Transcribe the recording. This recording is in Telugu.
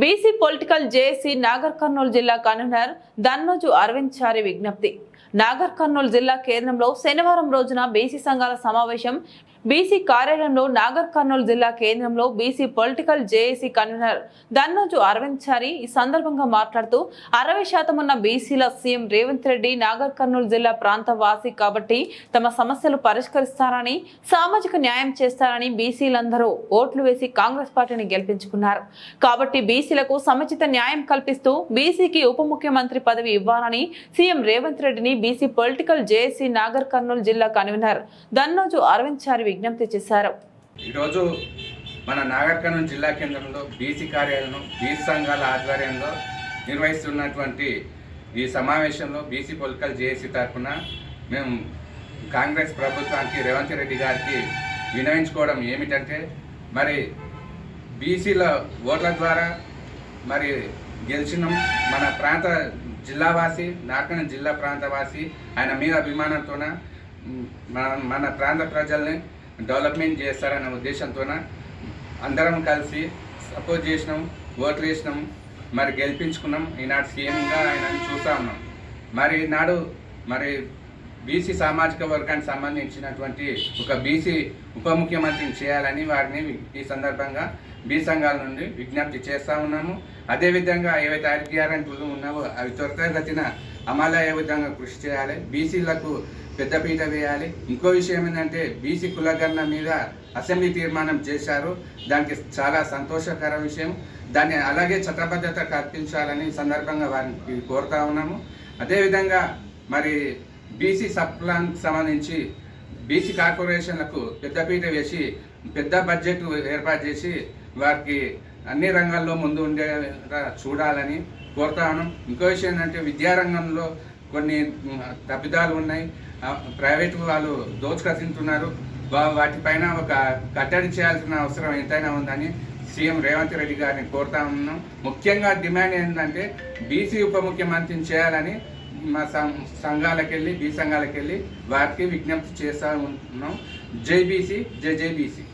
BC political JAC Nagar Kurnool జిల్లా కన్వీనర్ దన్నోజు అరవింద్ చారి విజ్ఞప్తి. నాగర్ కర్నూలు జిల్లా కేంద్రంలో శనివారం రోజున బీసీ సంఘాల సమావేశం బీసీ కార్యాలయంలో నాగర్ కర్నూలు జిల్లా కేంద్రంలో BC political JAC convener Dannoju Aravind Chari ఈ సందర్భంగా మాట్లాడుతూ అరవై శాతం ఉన్న బీసీల సీఎం రేవంత్ రెడ్డి నాగర్ కర్నూలు జిల్లా ప్రాంత వాసి కాబట్టి తమ సమస్యలు పరిష్కరిస్తారని సామాజిక న్యాయం చేస్తారని బీసీలందరూ ఓట్లు వేసి కాంగ్రెస్ పార్టీని గెలిపించుకున్నారు. కాబట్టి బీసీలకు సముచిత న్యాయం కల్పిస్తూ బీసీకి ఉప ముఖ్యమంత్రి పదవి ఇవ్వాలని సీఎం రేవంత్ రెడ్డిని BC political JAC Nagar Kurnool జిల్లా కన్వీనర్ దన్నోజు అరవింద్ చారి విజ్ఞప్తి చేశారు. ఈరోజు మన నాగర్ కర్నూలు జిల్లా కేంద్రంలో బీసీ కార్యాలయం బీసీ సంఘాల ఆధ్వర్యంలో నిర్వహిస్తున్నటువంటి ఈ సమావేశంలో బీసీ పొలికల్ జేఏసీ తరఫున మేము కాంగ్రెస్ ప్రభుత్వానికి రేవంత్ రెడ్డి గారికి వినవించుకోవడం ఏమిటంటే మరి బీసీల ఓట్ల ద్వారా మరి గెలిచినాం. మన ప్రాంత జిల్లావాసి నార్కన జిల్లా ప్రాంతవాసి ఆయన మీద అభిమానంతోన మన మన ప్రాంత ప్రజల్ని డెవలప్మెంట్ చేస్తారనే ఉద్దేశంతోన అందరం కలిసి సపోర్ట్ చేసినాం ఓట్లు వేసినాం మరి గెలిపించుకున్నాం. ఈనాడు సీఎంగా ఆయన చూస్తూ ఉన్నాం. మరి ఈనాడు మరి బీసీ సామాజిక వర్గానికి సంబంధించినటువంటి ఒక బీసీ ఉప ముఖ్యమంత్రిని చేయాలని వారిని ఈ సందర్భంగా బీ సంఘాల నుండి విజ్ఞప్తి చేస్తూ ఉన్నాము. అదేవిధంగా ఏవైతే ఐదు గ్యారంటీలు ఉన్నావో అవి త్వరితగతిన అమలు విధంగా కృషి చేయాలి. బీసీలకు పెద్దపీట వేయాలి. ఇంకో విషయం ఏంటంటే బీసీ కులగణన మీద అసెంబ్లీ తీర్మానం చేశారు. దానికి చాలా సంతోషకర విషయం. దాన్ని అలాగే చట్టబద్ధత కల్పించాలని సందర్భంగా వారిని కోరుతా ఉన్నాము. అదేవిధంగా మరి బీసీ సబ్ సంబంధించి బీసీ కార్పొరేషన్లకు పెద్దపీట వేసి పెద్ద బడ్జెట్ ఏర్పాటు చేసి వారికి అన్ని రంగాల్లో ముందు ఉండేలా చూడాలని కోరుతాను. ఇంకో విషయం ఏంటంటే విద్యారంగంలో కొన్ని తప్పిదాలు ఉన్నాయి. ప్రైవేట్ ప్రైవేటు వాళ్ళు దోచుక తింటున్నారు వాటిపైన ఒక కట్టడి చేయాల్సిన అవసరం ఎంతైనా ఉందని సీఎం రేవంత్ రెడ్డి గారిని కోరుతా ఉన్నాం. ముఖ్యంగా డిమాండ్ ఏంటంటే బీసీ ఉప ముఖ్యమంత్రిని చేయాలని మా సం సంఘాలకు వెళ్ళి బీ సంఘాలకు వెళ్ళి వారికి విజ్ఞప్తి చేస్తూ ఉంటున్నాం జైబీసీ జై